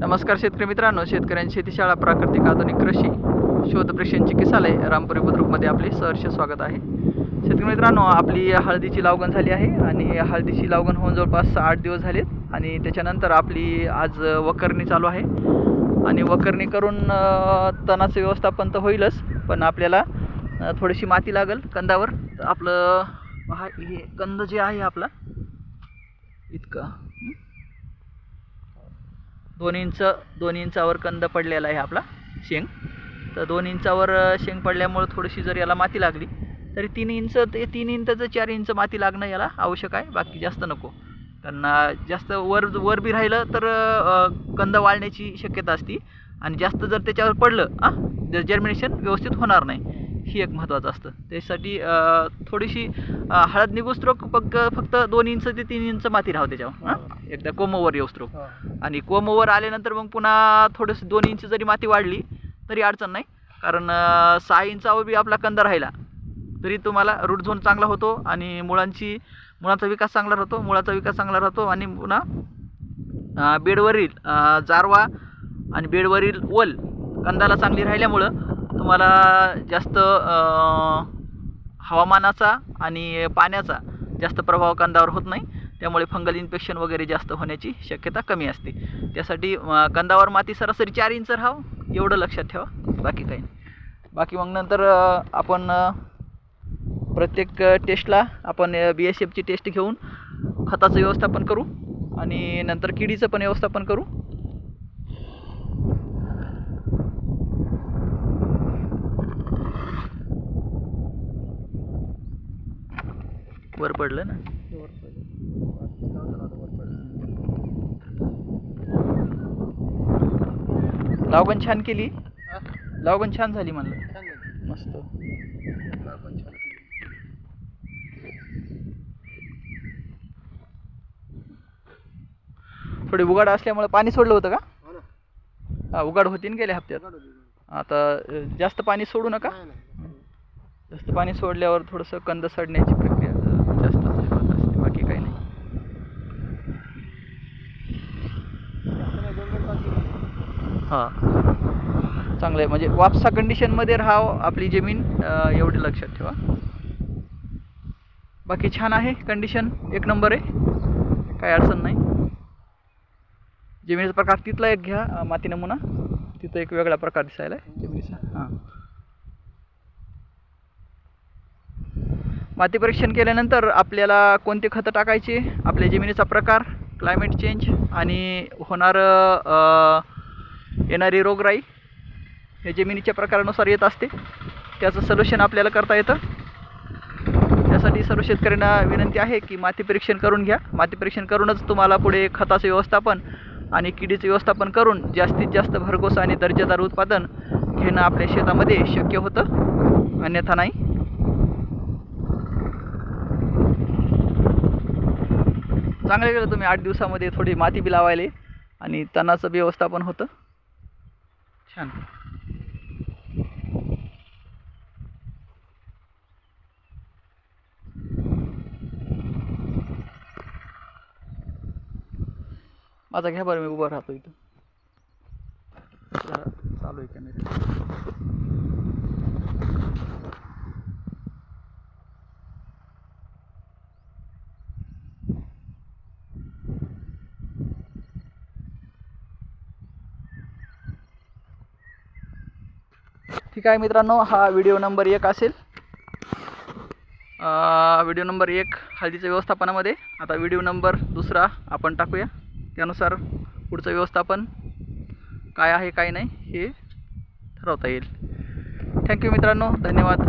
नमस्कार शेतकरी मित्रांनो शेतकऱ्यांची शेतीशाळा प्राकृतिक आधुनिक कृषी शोध प्रशिक्षण चिकित्सालय रामपुरी बुद्रुकमध्ये आपले सहर्ष स्वागत आहे. शेतकरी मित्रांनो आपली हळदीची लावगण झाली आहे आणि हळदीची लावगण होऊन जवळपास आठ दिवस झालेत आणि त्याच्यानंतर आपली आज वकरणी चालू आहे. आणि वकरणी करून तणाचं व्यवस्थापन तर होईलच पण आपल्याला थोडीशी माती लागेल कंदावर. आपलं हे कंद जे आहे आपला इतकं. दोन इंच दोन इंचावर कंद पडलेला आहे आपला शेंग. तर दोन इंचावर शेंग पडल्यामुळं थोडीशी जर याला माती लागली तरी तीन इंच ते तीन इंच ते चार इंच माती लागणं याला आवश्यक आहे बाकी जास्त नको. कारण जास्त वर वर बी राहिलं तर कंद वाळण्याची शक्यता असते. आणि जास्त जर त्याच्यावर पडलं हां जर जर्मिनेशन व्यवस्थित होणार नाही ही एक महत्त्वाचं असतं. त्यासाठी थोडीशी हळद हळद निघोस्त्रोक फक्त फक्त दोन इंच ते तीन इंच माती राहावं त्याच्यावर हां एकदा कोमोवर येऊस्त्रोक आणि कोमोवर आल्यानंतर मग पुन्हा थोडंसं दोन इंच जरी माती वाढली तरी अडचण नाही. कारण सहा इंचावर बी आपला कंदा राहिला तरी तुम्हाला रूट झोन चांगला होतो आणि मुळांची मुळाचा विकास चांगला राहतो मुळाचा विकास चांगला राहतो आणि पुन्हा बेडवरील जारवा आणि बेडवरील वल कंदाला चांगली राहिल्यामुळं तुम्हाला जास्त हवामानाचा आणि पाण्याचा जास्त प्रभाव कंदावर होत नाही. त्यामुळे फंगल इन्फेक्शन वगैरे जास्त होण्याची शक्यता कमी असते. त्यासाठी कंदावर माती सरासरी चार इंच राहावं एवढं लक्षात ठेवा. बाकी काही नाही. बाकी मग नंतर आपण प्रत्येक टेस्टला आपण बी एस एफची टेस्ट घेऊन खताचं व्यवस्थापन करू आणि नंतर किडीचं पण व्यवस्थापन करू. वर पडलं ना? लावगण छान केली? लावगण छान झाली म्हणलं. मस्त. थोडी उघाड असल्यामुळे पाणी सोडलं होतं का? हा उघाड होती ना गेल्या हप्त्यात. आता जास्त पाणी सोडू नका. जास्त पाणी सोडल्यावर थोडंसं कंद सडण्याची प्रक्रिया अ, जास्त होत असते बाकी काही नाही हां. चांगलं आहे. म्हणजे वापसा कंडिशनमध्ये राहावं आपली जमीन एवढे लक्षात ठेवा. बाकी छान आहे कंडिशन एक नंबर आहे. काय अडचण नाही. जमिनीचा प्रकार तिथला एक घ्या माती नमुना. तिथं एक वेगळा प्रकार दिसायला आहे. जमिनीचा. हां. माती परीक्षण केल्यानंतर आपल्याला कोणते खतं टाकायचे? आपल्या जमिनीचा प्रकार क्लायमेट चेंज आणि होणारं येणारी रोगराई हे जमिनीच्या प्रकारानुसार येत असते. त्याचं सोल्युशन आपल्याला करता येतं. त्यासाठी सर्व शेतकऱ्यांना विनंती आहे की माती परीक्षण करून घ्या. माती परीक्षण करूनच तुम्हाला पुढे खताचं व्यवस्थापन आणि किडीचं व्यवस्थापन करून जास्तीत जास्त भरघोस आणि दर्जेदार उत्पादन घेणं आपल्या शेतामध्ये शक्य होतं. अन्यथा नाही. चांगलं केलं तुम्ही आठ दिवसामध्ये थोडी माती बी लावायले आणि तणाचं व्यवस्थापन होतं. छान. माझा घ्या बरं मी उभा राहतो इथं. चालू आहे कॅमेरा ठीक आहे मित्रांनो हा व्हिडिओ नंबर एक असेल. व्हिडिओ नंबर एक हळदीच्या व्यवस्थापनामध्ये. आता व्हिडिओ नंबर दुसरा आपण टाकूया. त्यानुसार पुढचं व्यवस्थापन काय आहे काय नाही हे ठरवता येईल. थँक्यू मित्रांनो धन्यवाद.